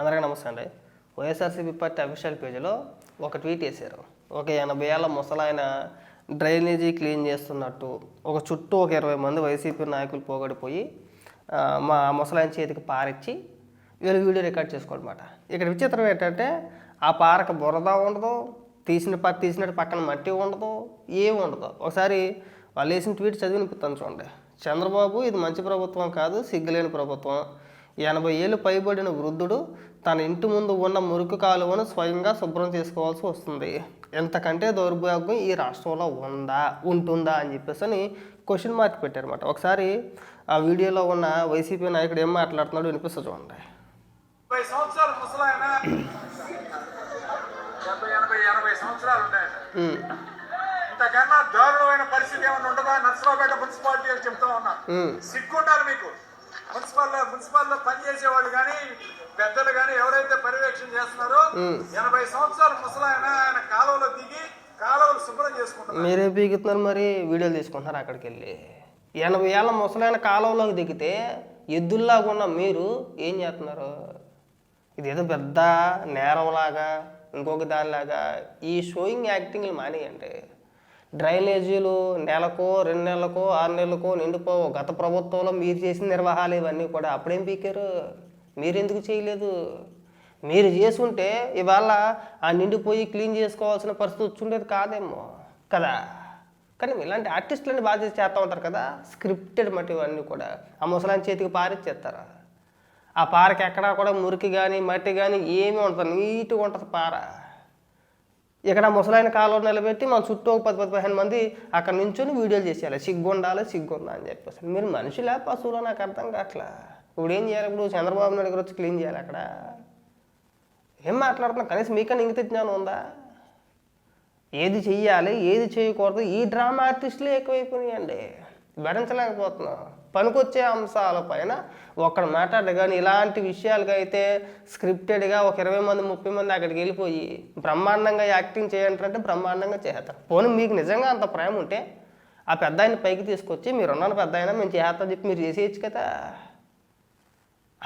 అందరికీ నమస్తే అండి. వైఎస్ఆర్సీపీ పార్టీ అఫీషియల్ పేజీలో ఒక ట్వీట్ వేశారు. ఒక ఎనభై ఏళ్ళ ముసలాయన డ్రైనేజీ క్లీన్ చేస్తున్నట్టు ఒక చుట్టూ ఒక ఇరవై మంది వైసీపీ నాయకులు పోగొడిపోయి మా ముసలాయన చేతికి పారిచ్చి వీళ్ళు వీడియో రికార్డ్ చేసుకోవడమాట ఇక్కడ విచిత్రం ఏంటంటే ఆ పారక బురద ఉండదు తీసిన పార్టీ తీసినట్టు పక్కన మట్టి ఉండదు ఏమి ఉండదు. ఒకసారి వాళ్ళు వేసిన ట్వీట్ చదివినిపిస్తాను చూడండి. చంద్రబాబు ఇది మంచి ప్రభుత్వం కాదు సిగ్గులేని ప్రభుత్వం. ఎనభై ఏళ్ళు పైబడిన వృద్ధుడు తన ఇంటి ముందు ఉన్న మురికి కాలువను స్వయంగా శుభ్రం చేసుకోవాల్సి వస్తుంది. ఎంతకంటే దౌర్భాగ్యం ఈ రాష్ట్రంలో ఉందా ఉంటుందా అని చెప్పేసి అని క్వశ్చన్ మార్క్ పెట్టారన్నమాట. ఒకసారి ఆ వీడియోలో ఉన్న వైసీపీ నాయకుడు ఏం మాట్లాడుతున్నాడో వినిపిస్తా చూడండి. సంవత్సరాలు ముసలాయన. డెబ్బై ఎనభై ఎనభై సంవత్సరాలు ఉన్నాయట ఉమ్, ఇంతకన్నా దారుణమైన పరిస్థితి ఏమైనా ఉంటుందా? నర్సరావుపేట మున్సిపాలిటీ అని చెప్తా ఉన్నా. సిగ్గుండాలి మీకు. మున్సిపల్లో మున్సిపల్లో పనిచేసే వాళ్ళు కానీ పెద్దలు కానీ ఎవరైతే పర్యవేక్షణ చేస్తున్నారో. ఎనభై సంవత్సరాలు ముసలాయన ఆయన కాలువలో దిగి కాలువలు శుభ్రం చేసుకుంటారు మీరే పీకుతున్నారు మరి వీడియోలు తీసుకుంటున్నారు అక్కడికి వెళ్ళి ఎనభై ఏళ్ళ ముసలైన కాలంలోకి దిగితే ఎద్దుల్లాగా ఉన్న మీరు ఏం చేస్తున్నారు? ఇదేదో పెద్ద నేరంలాగా ఇంకొక దానిలాగా ఈ షోయింగ్ యాక్టింగ్లు మానేయండి. డ్రైనేజీలు నెలకో రెండు నెలలకో ఆరు నెలలకో నిండిపోవు. గత ప్రభుత్వంలో మీరు చేసిన నిర్వాహాలు ఇవన్నీ కూడా అప్పుడేం పీకారు? మీరెందుకు చేయలేదు? మీరు చేసుంటే ఇవాళ ఆ నిండిపోయి క్లీన్ చేసుకోవాల్సిన పరిస్థితి వచ్చుండేది కాదేమో కదా? కానీ ఇలాంటి ఆర్టిస్టులని బాగా చేసి చేస్తూ ఉంటారు కదా? స్క్రిప్టెడ్ మట్టి ఇవన్నీ కూడా. ఆ ముసలాని చేతికి పారిచ్చేస్తారు? ఆ పారకి ఎక్కడా కూడా మురికి కానీ మట్టి కానీ ఏమీ ఉంటుంది నీట్గా ఉంటుంది పార. ఇక్కడ ముసలైన కాలంలో నిలబెట్టి మన చుట్టూ ఒక పది పది పదిహేను మంది అక్కడ నించొని వీడియోలు చేసేయాలి. సిగ్గుండాలి సిగ్గుందా అని చెప్పేసి. మీరు మనుషులా పశువులో నాకు అర్థం కావట్లా? ఇప్పుడు ఏం చేయాలి? ఇప్పుడు చంద్రబాబు నాయుడు గారు వచ్చి క్లీన్ చేయాలి అక్కడ? ఏం మాట్లాడుతున్నా? కనీసం మీకన్నా ఇంగిత జ్ఞానం ఉందా? ఏది చెయ్యాలి ఏది చేయకూడదు? ఈ డ్రామా ఆర్టిస్టులే ఎక్కువైపోయినాయండి. భరించలేకపోతున్నాం. పనికొచ్చే అంశాల పైన ఒక్కడ మాట్లాడదు కానీ ఇలాంటి విషయాలకి అయితే స్క్రిప్టెడ్గా ఒక ఇరవై మంది ముప్పై మంది అక్కడికి వెళ్ళిపోయి బ్రహ్మాండంగా యాక్టింగ్ చేయంటారంటే బ్రహ్మాండంగా చేస్తారు. పోనీ మీకు నిజంగా అంత ప్రేమ ఉంటే ఆ పెద్ద ఆయన పైకి తీసుకొచ్చి మీరు ఉన్నాను పెద్ద ఆయన మేము చేస్తాం చెప్పి మీరు చేసేయచ్చు కదా.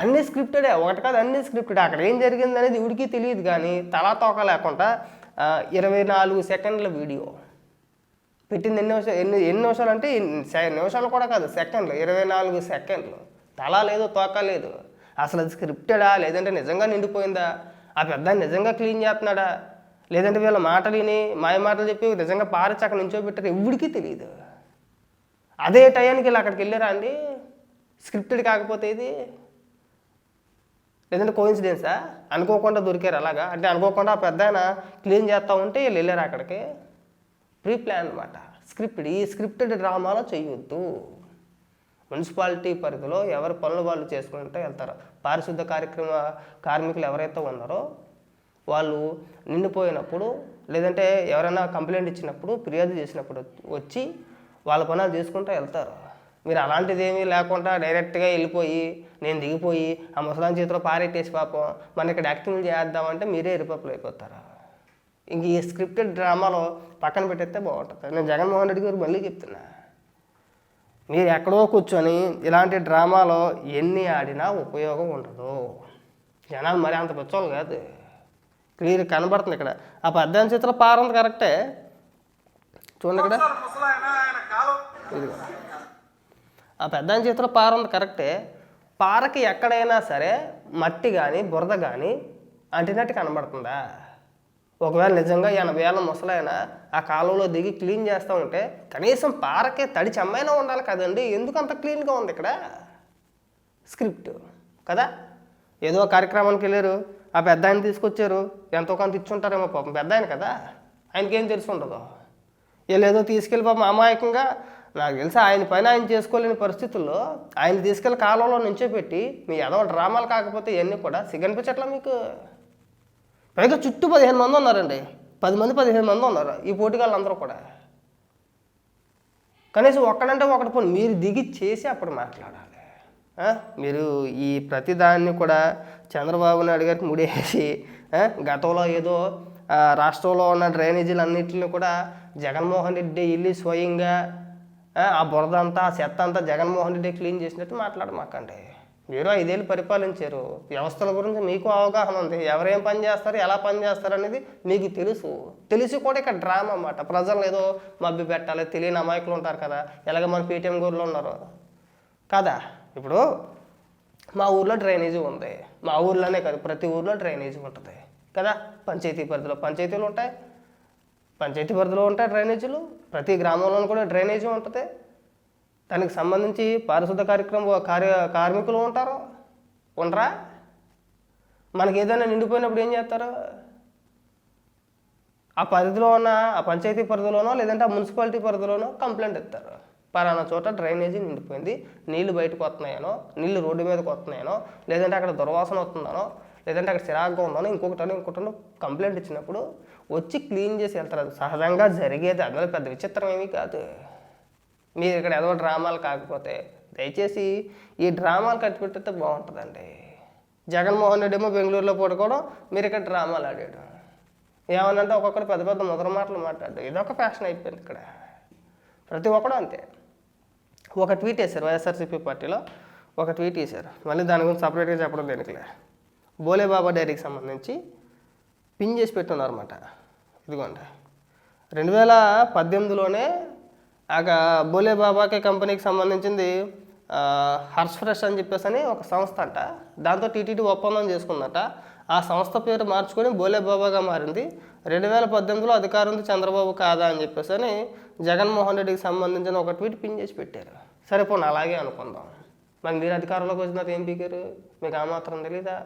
అన్ని స్క్రిప్టెడే. ఒకటి కాదు అన్ని స్క్రిప్టెడ్. అక్కడ ఏం జరిగింది అనేది ఇవిడికి తెలియదు కానీ తలా తోక లేకుండా ఇరవై నాలుగు సెకండ్ల వీడియో. పెట్టింది ఎన్ని నిమిషాలు? ఎన్ని ఎన్ని నిమిషాలు అంటే నిమిషాలు కూడా కాదు సెకండ్లు. ఇరవై నాలుగు సెకండ్లు. తల లేదు తోక లేదు. అసలు అది స్క్రిప్టెడా? లేదంటే నిజంగా నిండిపోయిందా? ఆ పెద్ద నిజంగా క్లీన్ చేస్తున్నాడా? లేదంటే వీళ్ళ మాటలు విని మాయ మాటలు చెప్పి నిజంగా పారచి అక్కడ నించోబెట్టారు ఎవడికి తెలియదు అదే టయానికి వీళ్ళు అక్కడికి వెళ్ళారా అండి? స్క్రిప్టెడ్ కాకపోతే ఇది? లేదంటే కోయిన్సిడెన్సా? అనుకోకుండా దొరికారు అలాగా? అంటే అనుకోకుండా ఆ పెద్ద ఆయన క్లీన్ చేస్తూ ఉంటే వీళ్ళు వెళ్ళారు అక్కడికి? ప్రీ ప్లాన్ అనమాట స్క్రిప్టెడ్ ఈ స్క్రిప్టెడ్ డ్రామాలో చేయొద్దు. మున్సిపాలిటీ పరిధిలో ఎవరి పనులు వాళ్ళు చేసుకుంటే వెళ్తారు. పారిశుద్ధ కార్యక్రమ కార్మికులు ఎవరైతే ఉన్నారో వాళ్ళు నిండిపోయినప్పుడు లేదంటే ఎవరైనా కంప్లైంట్ ఇచ్చినప్పుడు ఫిర్యాదు చేసినప్పుడు వచ్చి వాళ్ళ పనులు చేసుకుంటూ వెళ్తారు. మీరు అలాంటిది ఏమీ లేకుండా డైరెక్ట్గా వెళ్ళిపోయి నేను దిగిపోయి ఆ ముసలాం చేతిలో పారెట్టేసి పాపం మన ఇక్కడ యాక్టింగ్ చేద్దామంటే మీరే ఎరుపప్పులు అయిపోతారు. ఇంక ఈ స్క్రిప్టెడ్ డ్రామాలో పక్కన పెట్టేస్తే బాగుంటుంది. నేను జగన్మోహన్ రెడ్డి గారు మళ్ళీ చెప్తున్నా. మీరు ఎక్కడో కూర్చొని ఇలాంటి డ్రామాలో ఎన్ని ఆడినా ఉపయోగం ఉండదు. జనాలు మరి అంత పిచ్చోళ్ళు కాదు. క్లియర్ కనబడుతుంది ఇక్కడ. ఆ పెద్ద చిత్ర పారంది కరెక్టే? చూడండి ఇక్కడ. ఇదిగో. ఆ పెద్ద చేతిలో పార ఉంది కరెక్టే? పారకి ఎక్కడైనా సరే మట్టి కానీ బురద కానీ అంటినట్టు కనబడుతుందా? ఒకవేళ నిజంగా ఎనభై ఏళ్ళ ముసలాయన ఆ కాలంలో దిగి క్లీన్ చేస్తూ ఉంటే కనీసం పారకే తడి చెమ్మైనా ఉండాలి కదండి. ఎందుకు అంత క్లీన్గా ఉంది ఇక్కడ? స్క్రిప్ట్ కదా? ఏదో కార్యక్రమానికి వెళ్ళారు ఆ పెద్ద ఆయన తీసుకొచ్చారు ఎంతో కొంత ఇచ్చుంటారేమో పాపం పెద్ద ఆయన కదా? ఆయనకేం తెలిసి ఉండదు. వీళ్ళేదో తీసుకెళ్ళి పాపం అమాయకంగా నాకు తెలిసి ఆయన పైన ఆయన చేసుకోలేని పరిస్థితుల్లో ఆయన తీసుకెళ్ళి కాలంలో నుంచో పెట్టి మీ ఏదో డ్రామాలు కాకపోతే ఇవన్నీ కూడా సిగ్గనిపించట్లా మీకు? పైగా చుట్టూ పదిహేను మంది ఉన్నారండి. పది మంది పదిహేను మంది ఉన్నారు. ఈ పోటీగాళ్ళందరూ కూడా. కనీసం ఒక్కడంటే ఒకటి పని మీరు దిగి చేసి అప్పుడు మాట్లాడాలి. మీరు ఈ ప్రతిదాన్ని కూడా చంద్రబాబు నాయుడు గారికి ముడేసి గతంలో ఏదో రాష్ట్రంలో ఉన్న డ్రైనేజీలు అన్నింటిని కూడా జగన్మోహన్ రెడ్డి వెళ్ళి స్వయంగా ఆ, ఆ బురద అంతా ఆ చెత్త అంతా జగన్మోహన్ రెడ్డి క్లీన్ చేసినట్టు మాట్లాడమాకండి మీరు ఐదేళ్ళు పరిపాలించారు. వ్యవస్థల గురించి మీకు అవగాహన ఉంది. ఎవరేం పని చేస్తారు ఎలా పని చేస్తారు అనేది మీకు తెలుసు. తెలిసి కూడా ఇక్కడ డ్రామా అన్నమాట. ప్రజలు ఏదో మబ్బి పెట్టాలి తెలియని అమాయకులు ఉంటారు కదా. ఎలాగ మన పేటీఎం గురిలో ఉన్నారు. కదా? ఇప్పుడు మా ఊర్లో డ్రైనేజీ ఉంది. మా ఊర్లోనే కాదు ప్రతి ఊర్లో డ్రైనేజీ ఉంటుంది. కదా? పంచాయతీ పరిధిలో పంచాయతీలు ఉంటాయి. పంచాయతీ పరిధిలో ఉంటాయి డ్రైనేజీలు. ప్రతి గ్రామంలో కూడా డ్రైనేజీ ఉంటుంది. దానికి సంబంధించి పారిశుద్ధ కార్యక్రమం కార్య కార్మికులు ఉంటారు. ఉండరా? మనకి ఏదైనా నిండిపోయినప్పుడు ఏం చేస్తారు? ఆ పరిధిలో ఉన్న ఆ పంచాయతీ పరిధిలోనో లేదంటే ఆ మున్సిపాలిటీ పరిధిలోనో కంప్లైంట్ ఇస్తారు. పలానా చోట డ్రైనేజీ నిండిపోయింది. నీళ్ళు బయటకు వస్తున్నాయనో నీళ్ళు రోడ్డు మీదకి వస్తున్నాయనో లేదంటే అక్కడ దుర్వాసన వస్తుందనో లేదంటే అక్కడ చిరాగ్గా ఉందనో ఇంకొకటనో ఇంకొకటనో కంప్లైంట్ ఇచ్చినప్పుడు వచ్చి క్లీన్ చేసి వెళ్తారు. అది సహజంగా జరిగేది. అందులో పెద్ద విచిత్రం ఏమీ కాదు. మీరు ఇక్కడ ఏదో డ్రామాలు కాకపోతే దయచేసి ఈ డ్రామాలు కట్టిపెట్టితే బాగుంటుందండి. జగన్మోహన్ రెడ్డి ఏమో బెంగళూరులో పడుకోవడం మీరు ఇక్కడ డ్రామాలు ఆడాడు ఏమనంటే ఒక్కొక్కరు పెద్ద పెద్ద ముద్ర మాటలు మాట్లాడు ఇదొక ఫ్యాషన్ అయిపోయింది ఇక్కడ. ప్రతి ఒక్కడు అంతే. ఒక ట్వీట్ వేశారు వైఎస్ఆర్సీపీ పార్టీలో. ఒక ట్వీట్ వేశారు. మళ్ళీ దాని గురించి సపరేట్గా చెప్పడం దేనికిలే. బోలేబాబా డైరీకి సంబంధించి పిన్ చేసి పెట్టున్నారన్నమాట. ఇదిగోండి. రెండు వేల పద్దెనిమిదిలోనే ఆ బోలే బాబాకి కంపెనీకి సంబంధించింది హర్ష్ ఫ్రెష్ అని చెప్పేసి అని ఒక సంస్థ అంట. దాంతో టీటీడీ ఒప్పందం చేసుకుందట. ఆ సంస్థ పేరు మార్చుకొని బోలే బాబాగా మారింది. రెండు వేల పద్దెనిమిదిలో అధికారంతో చంద్రబాబు కాదా అని చెప్పేసి అని జగన్మోహన్ రెడ్డికి సంబంధించిన ఒక ట్వీట్ పిన్ చేసి పెట్టారు. సరే పోనీ అలాగే అనుకుందాం. మరి మీరు అధికారంలోకి వచ్చిన ఏం పీకారు? మీకు ఆ మాత్రం తెలీదా?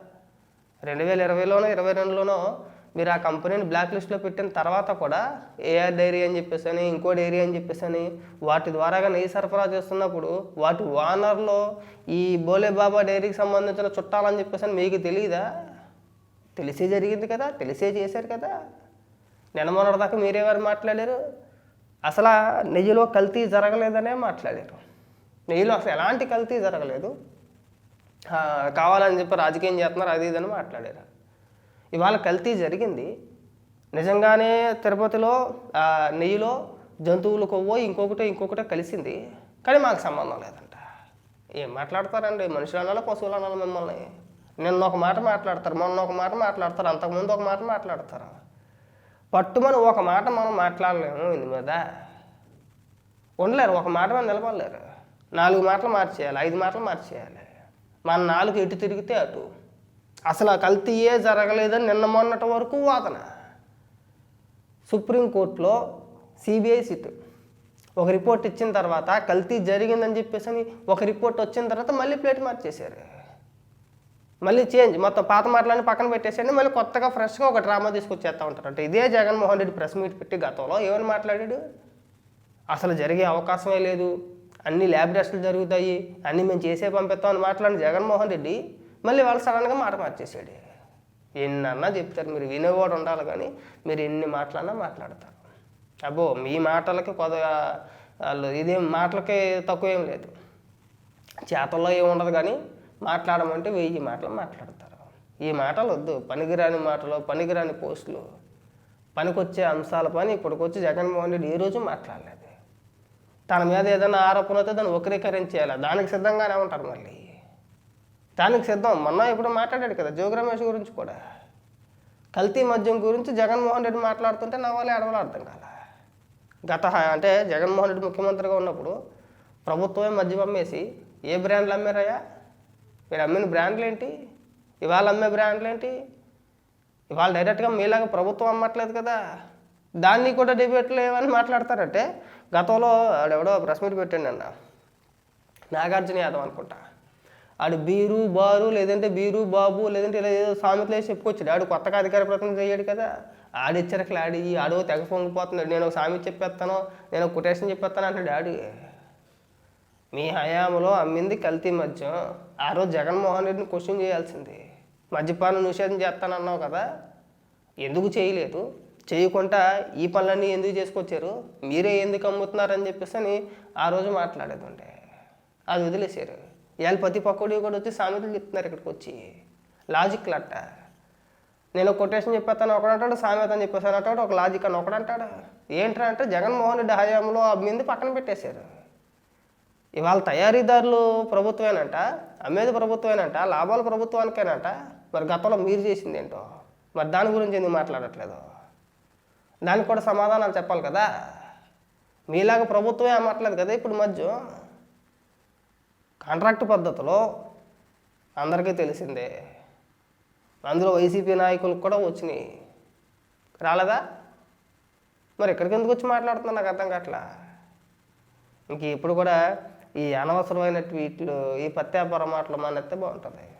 రెండు వేల ఇరవైలోనో ఇరవై రెండులోనో మీరు ఆ కంపెనీని బ్లాక్ లిస్ట్లో పెట్టిన తర్వాత కూడా ఏఆర్ డైరీ అని చెప్పేసి అని ఇంకో డైరీ అని చెప్పేసి అని వాటి ద్వారాగా నెయ్యి సరఫరా చేస్తున్నప్పుడు వాటి ఓనర్లో ఈ బోలే బాబా డైరీకి సంబంధించిన చుట్టాలని చెప్పేసి అని మీకు తెలియదా తెలిసే జరిగింది కదా తెలిసే చేశారు కదా. నిన్న దాకా మీరేవారు మాట్లాడారు? అసలు నెయ్యిలో కల్తీ జరగలేదనే మాట్లాడారు. నెయ్యిలో అసలు ఎలాంటి కల్తీ జరగలేదు. కావాలని చెప్పి రాజకీయం చేస్తున్నారు అది ఇదని మాట్లాడారు. ఇవాళ కల్తీ జరిగింది. నిజంగానే తిరుపతిలో నెయ్యిలో జంతువులు కొవ్వో ఇంకొకటో ఇంకొకటో కలిసింది. కానీ మాకు సంబంధం లేదంట. ఏం మాట్లాడతారండి? మనుషులు అనాలో పశువులు అనాలి మిమ్మల్ని. నిన్న ఒక మాట మాట్లాడతారు మొన్న ఒక మాట మాట్లాడతారు అంతకుముందు ఒక మాట మాట్లాడతారు. పట్టుమని ఒక మాట మనం మాట్లాడలేము ఇందు మీద. ఉండలేరు ఒక మాట మనం నిలబడలేరు. నాలుగు మాటలు మార్చేయాలి ఐదు మాటలు మార్చేయాలి. మన నాలుగు ఎటు తిరిగితే అటు. అసలు ఆ కల్తీయే జరగలేదని నిన్న మొన్నటి వరకు వాదన. సుప్రీంకోర్టులో సిబిఐ సిట్ ఒక రిపోర్ట్ ఇచ్చిన తర్వాత కల్తీ జరిగిందని చెప్పేసి అని ఒక రిపోర్ట్ వచ్చిన తర్వాత మళ్ళీ ప్లేట్ మార్చేశారు. మళ్ళీ చేంజ్ మొత్తం పాత మాటలన్నీ పక్కన పెట్టేసండి మళ్ళీ కొత్తగా ఫ్రెష్గా ఒక డ్రామా తీసుకొచ్చేస్తూ ఉంటారు. అంటే ఇదే జగన్మోహన్ రెడ్డి ప్రెస్ మీట్ పెట్టి గతంలో ఏమని మాట్లాడాడు? అసలు జరిగే అవకాశమే లేదు. అన్ని ల్యాబ్ టెస్టులు జరుగుతాయి అన్నీ మేము చేసే పంపిస్తామని మాట్లాడిన జగన్మోహన్ రెడ్డి మళ్ళీ వాళ్ళు సడన్గా మాట మార్చేసాడు. ఎన్నన్నా చెప్తారు మీరు వినేవాడు ఉండాలి కానీ మీరు ఎన్ని మాటలన్నా మాట్లాడతారు. అబ్బో మీ మాటలకి కొద్దిగా వాళ్ళు ఇదేం మాటలకి తక్కువ ఏం లేదు. చేతల్లో ఏమి ఉండదు కానీ మాట్లాడమంటే వెయ్యి మాటలు మాట్లాడతారు. ఈ మాటలు వద్దు పనికిరాని మాటలు పనికిరాని పోస్టులు పనికొచ్చే అంశాల పని ఇప్పటికొచ్చి జగన్మోహన్ రెడ్డి ఏ రోజు మాట్లాడలేదు. తన మీద ఏదైనా ఆరోపణ అయితే దాన్ని వక్రీకరించేయాలి. దానికి సిద్ధంగానే ఉంటారు మళ్ళీ. దానికి సిద్ధం. మొన్న ఇప్పుడు మాట్లాడాడు కదా జోగి రమేష్ గురించి కూడా. కల్తీ మద్యం గురించి జగన్మోహన్ రెడ్డి మాట్లాడుతుంటే నా వాళ్ళే అడవలు అర్థం కాల గత అంటే జగన్మోహన్ రెడ్డి ముఖ్యమంత్రిగా ఉన్నప్పుడు ప్రభుత్వమే మద్యం అమ్మేసి ఏ బ్రాండ్లు అమ్మారయ్యా? మీరు అమ్మిన బ్రాండ్లు ఏంటి? ఇవాళ అమ్మే బ్రాండ్లు ఏంటి? ఇవాళ డైరెక్ట్గా మీలాగా ప్రభుత్వం అమ్మట్లేదు కదా. దాన్ని కూడా డిబేట్లు ఏమని మాట్లాడతారంటే గతంలో ఆడెవడో ప్రెస్ మీట్ పెట్టండి అన్న నాగార్జున యాదవ్ అనుకుంటా. ఆడు బీరు బారు లేదంటే బీరు బాబు లేదంటే ఇలా ఏదో సామెతలు వేసి చెప్పుకొచ్చాడు. ఆడు కొత్తగా అధికార ప్రతినిధి అయ్యాడు కదా. ఆడిచ్చరకలు ఆడి ఆడు తెగ పొంగిపోతున్నాడు నేను ఒక సామెత చెప్పేస్తాను నేను ఒక కొటేషన్ చెప్పేస్తాను అంటాడు ఆడు. మీ హయాంలో అమ్మింది కల్తీ మద్యం. ఆ రోజు జగన్మోహన్ రెడ్డిని క్వశ్చన్ చేయాల్సింది. మద్యపానం నిషేధం చేస్తానన్నావు కదా. ఎందుకు చేయలేదు? చేయకుండా ఈ పనులన్నీ ఎందుకు చేసుకొచ్చారు? మీరే ఎందుకు అమ్ముతున్నారని చెప్పేసి అని ఆ రోజు మాట్లాడేది ఉండే. అది వదిలేశారు. ఇవాళ ప్రతి పక్కడి కూడా వచ్చి సామెతలు చెప్తున్నారు ఇక్కడికి వచ్చి. లాజిక్ అట్ట నేను కొటేషన్ చెప్పేస్తాను ఒకడంటాడు సామెత అని చెప్పేసాను అంటాడు ఒక లాజిక్ అని ఒకడంటాడు ఏంట్రా అంటే జగన్మోహన్ రెడ్డి హయాంలో అమ్మింది పక్కన పెట్టేశారు. ఇవాళ తయారీదారులు ప్రభుత్వేనంట అమ్మేది ప్రభుత్వేనంట లాభాలు ప్రభుత్వానికేనంట మరి గతంలో మీరు చేసింది ఏంటో? మరి దాని గురించి ఎందుకు మాట్లాడట్లేదు? దానికి కూడా సమాధానాలు చెప్పాలి కదా. మీలాగా ప్రభుత్వమే అమ్మట్లేదు కదా ఇప్పుడు మధ్య. కాంట్రాక్ట్ పద్ధతిలో అందరికీ తెలిసిందే. అందులో వైసీపీ నాయకులకు కూడా వచ్చినాయి. రాలేదా? మరి ఇక్కడికి ఎందుకు వచ్చి మాట్లాడుతున్నా నాకు అర్థం కావట్లా. ఇంక ఇప్పుడు కూడా ఈ అనవసరమైన ట్వీట్లు ఈ పత్యాపర మాటలు మానేస్తే బాగుంటుంది.